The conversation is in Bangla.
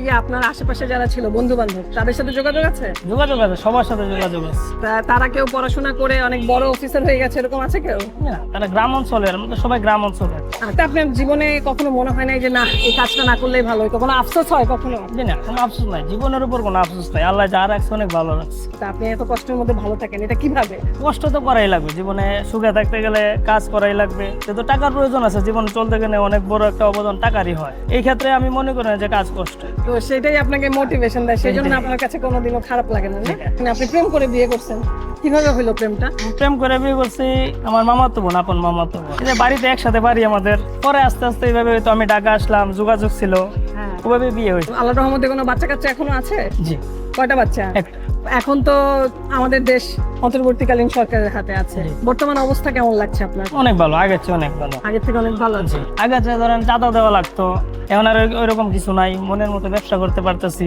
কি আপনার আশেপাশে যারা ছিল বন্ধু বান্ধব তাদের সাথে যোগাযোগ আছে? যোগাযোগ আছে সবার সাথে যোগাযোগ আছে। তা- তারা কেউ পড়াশোনা করে অনেক বড় অফিসার হয়ে গেছে এরকম আছে কেউ? না, তারা গ্রাম অঞ্চলের আমরা তো সবাই গ্রাম অঞ্চলের। আর তা আপনার জীবনে কখনো মনে হয় নাই যে না এই কাজটা না করলেই ভালো হতো কোনো আফসোস হয় কখনো? জি না কোনো আফসোস নাই। জীবনের উপর কোনো আফসোস নাই। আল্লাহ যা রাখছে অনেক ভালো রাখছে। তা আপনি এত কষ্টের মধ্যে ভালো থাকেন এটা কীভাবে? কষ্ট তো করাই লাগবে। জীবনে সুখে থাকতে গেলে কাজ করাই লাগবে। কিন্তু টাকার প্রয়োজন আছে জীবন চলতে গেলে অনেক বড় একটা অবদান টাকারই হয়। এই ক্ষেত্রে আমি মনে করি না যে কাজ কষ্ট। তো সেটাই আপনাকে মোটিভেশন দেয়। সেই জন্য আপনার কাছে কোনোদিনও খারাপ লাগে না না? আপনি প্রেম করে বিয়ে করছেন। কীভাবে হলো প্রেমটা? প্রেম করে বিয়ে করছি আমার মামাতো বোন আপন মামাতো বোন। বাড়িতে একসাথে বাড়ি আমাদের পরে আস্তে আস্তে এইভাবে তো আমি ঢাকা আসলাম যোগাযোগ ছিল হ্যাঁ। ওভাবে বিয়ে হয়েছে। আল্লাহ রহমতে কোনো বাচ্চা কাচ্চা এখনও আছে? জি। কয়টা বাচ্চা? এখন তো আমাদের দেশ অন্তর্বর্তীকালীন সরকারের হাতে আছে। বর্তমান অবস্থা কেমন লাগছে আপনার? অনেক ভালো আগের চেয়ে অনেক ভালো। আগের থেকে অনেক ভালো আছে। আগে চেয়ে ধরেন চাঁদা দেওয়া লাগতো এখন আর ওই- ওইরকম কিছু নাই মনের মতো ব্যবসা করতে পারতেছি।